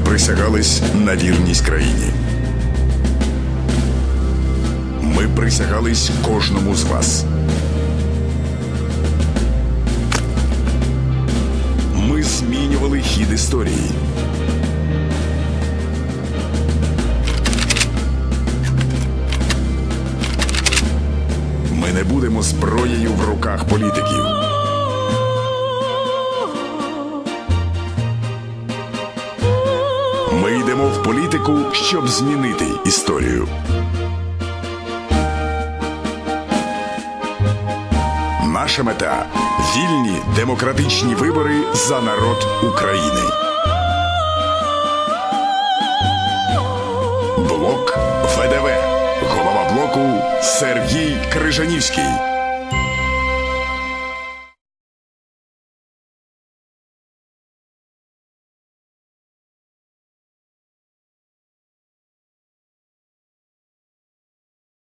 присягались на вірність країні. Ми присягались кожному з вас. Ми змінювали хід історії. Ми не будемо зброєю в руках політиків. Ми йдемо в політику, щоб змінити історію. Наша мета вільні демократичні вибори за народ України. Блок ВДВ. Голова блоку Сергій Крижанівський.